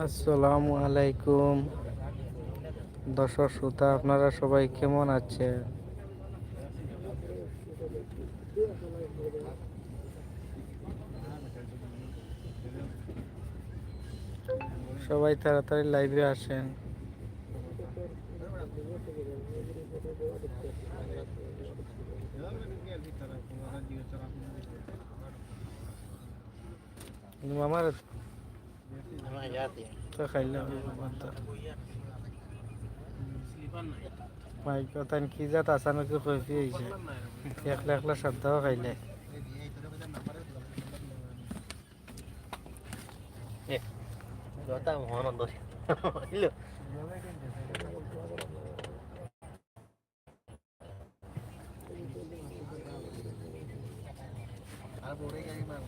আসসালামু আলাইকুম দর্শক শ্রোতা আপনারা সবাই কেমন আছেন? সবাই তাড়াতাড়ি লাইভে আসেন। আমার কথা কি জাত আসানো কি কইফি হইছে একলা একলা সাদ্দাও খাইলে. আর পরে গাড়ি মার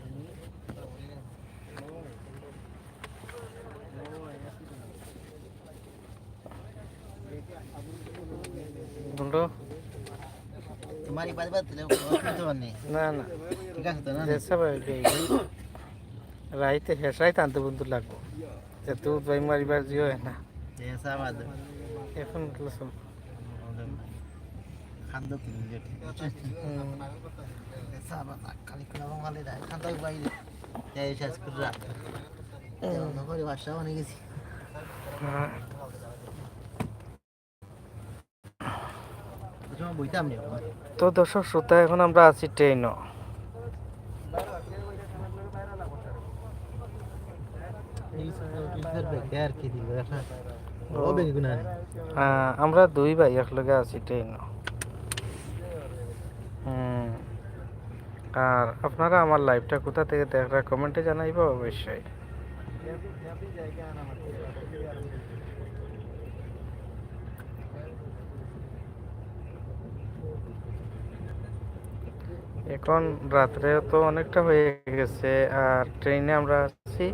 বলো তোমার বাদ বাদ না না। ঠিক আছে তো না যেসব রাইতে হেসাই টানতে বন্ধু লাগবো। যেহেতু ভাই মারিবার জিও না। এসা বাদ এখন লসম খান্দ তুমি যে ঠিক আছে? এসা বাদ খালি কোলা বাঙালি দা খান্দ বাইরে এই অন্য করে বাসা গেছি। তোমার বইতাম নি তো দর্শক শ্রোতা এখন আমরা আছি ট্রেনও হ্যাঁ, আমরা দুই ভাই একলগে আছি ট্রেনও আর আপনারা আমার লাইভটা কোথা থেকে দেখরা কমেন্টে জানাইব অবশ্যই। এখন রাত্রে তো অনেকটা হয়ে গেছে, আর ট্রেনে আমরা আছি।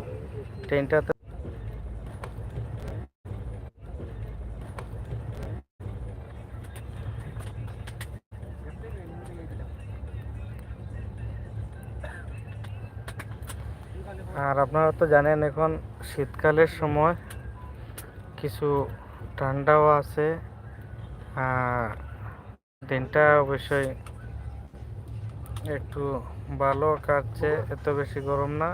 ট্রেনটা আর আপনারা তো জানেন এখন শীতকালের সময় কিছু ঠান্ডাও আছে, আর দিনটা অবশ্যই একটু ভালো কাটছে, এত বেশি গরম না।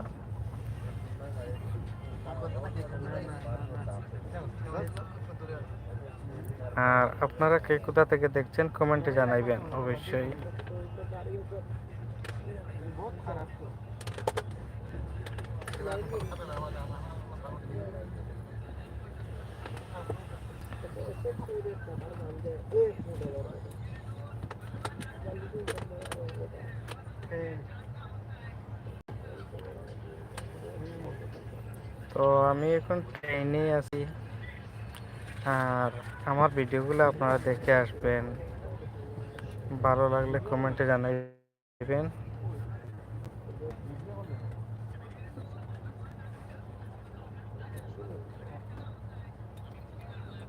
আর আপনারা কে কোথা থেকে দেখছেন, কমেন্টে জানাইবেন, অবশ্যই। তো আমি এখন ট্রেনে আছি। আর আমার ভিডিওগুলো আপনারা দেখে আসবেন। ভালো লাগলে কমেন্টে জানাইবেন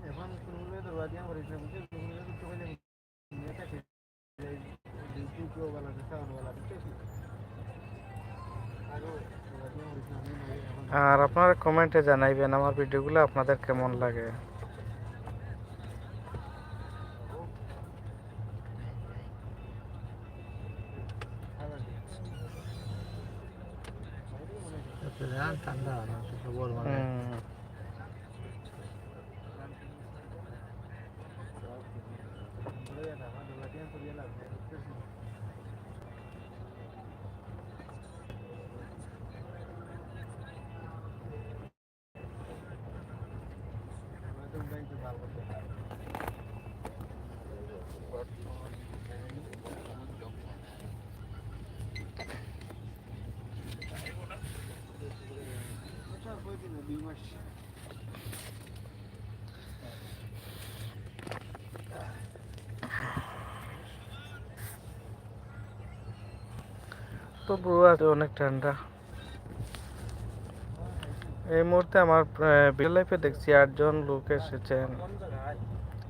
এখন কোনগুলো দরওয়া আর আপনারা কমেন্টে জানাইবেন আমার ভিডিওগুলো আপনাদের কেমন লাগে। ঠান্ডা তো পুরো আছে অনেক ঠান্ডা। এই মুহূর্তে আমার বিল লাইফে দেখছি আটজন লোক এসেছেন।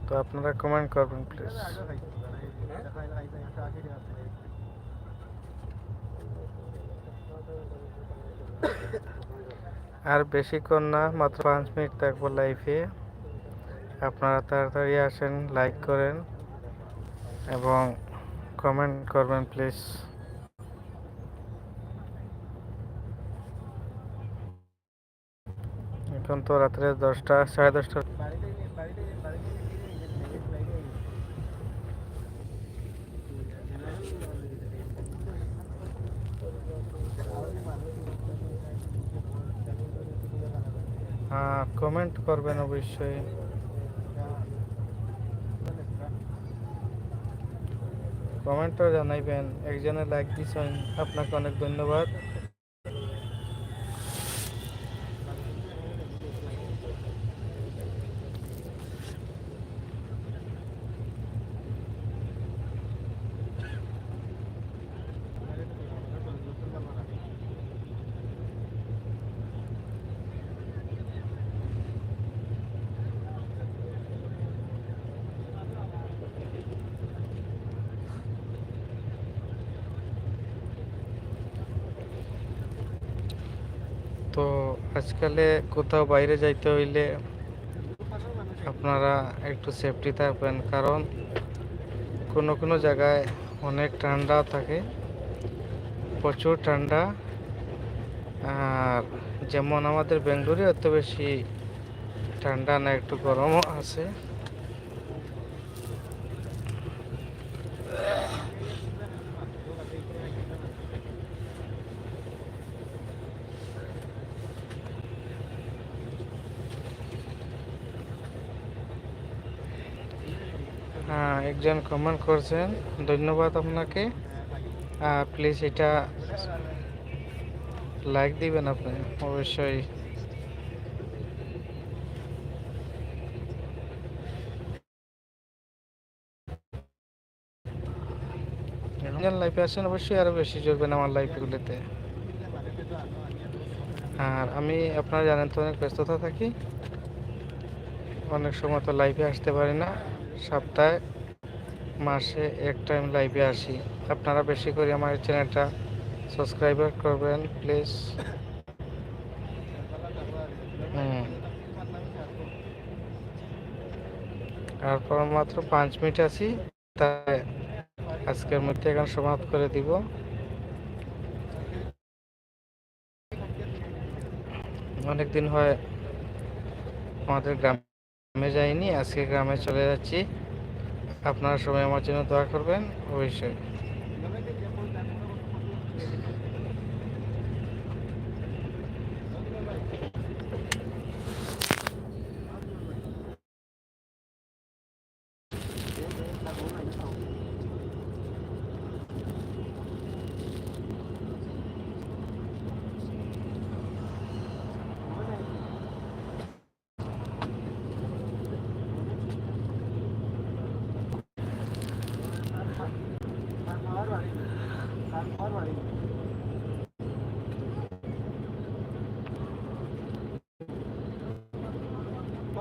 তো আপনারা কমেন্ট করবেন প্লিজ আর বেশিক্ষণ না, মাত্র পাঁচ মিনিট থাকব লাইফে আপনারা তাড়াতাড়ি আসেন লাইক করেন, এবং কমেন্ট করবেন প্লিজ এখন তো রাত্রে দশটা, সাড়ে দশটা। কমেন্ট করবেন অবশ্যই। কমেন্টও জানাইবেন। একজনে লাইক দিছেন, আপনাকে অনেক ধন্যবাদ। তো আজকালে কোথাও বাইরে যাইতে হইলে আপনারা একটু সেফটি থাকবেন, কারণ কোনো কোনো জায়গায় অনেক ঠান্ডা থাকে, প্রচুর ঠান্ডা। আর যেমন আমাদের বেঙ্গলোরে অত বেশি ঠান্ডা না, একটু গরমও আছে হ্যাঁ একজন কমেন্ট করছেন। ধন্যবাদ আপনাকে। প্লিজ এটা লাইক দিবেন আপনি, অবশ্যই। লাইফে আসেন, অবশ্যই আরও বেশি জুড়বেন আমার লাইফগুলিতে আর আমি, আপনারা জানেন তো অনেক ব্যস্ততা থাকি। অনেক সময় তো লাইফে আসতে পারি না। সপ্তাহে মাসে এক টাইম লাইভে আসি। আপনারা বেশি করে আমার চ্যানেলটা সাবস্ক্রাইব করবেন প্লিজ তারপর মাত্র পাঁচ মিনিট আছি, তাই আজকের মধ্যে এখানে সমাপ্ত করে দিব। অনেক দিন হয় আমাদের গ্রামে যাইনি, আজকে গ্রামে চলে যাচ্ছি। আপনারা সবাই আমার জন্য দয়া করবেন অবশ্যই।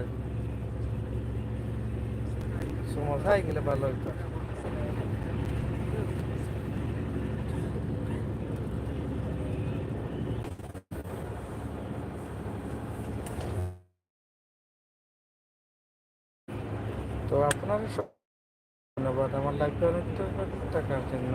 যেটুকু সবসময় সমস্যা গেলে ভালো হতো তো আপনার ধন্যবাদ। আমার লাইফে অনেক টাকার জন্য।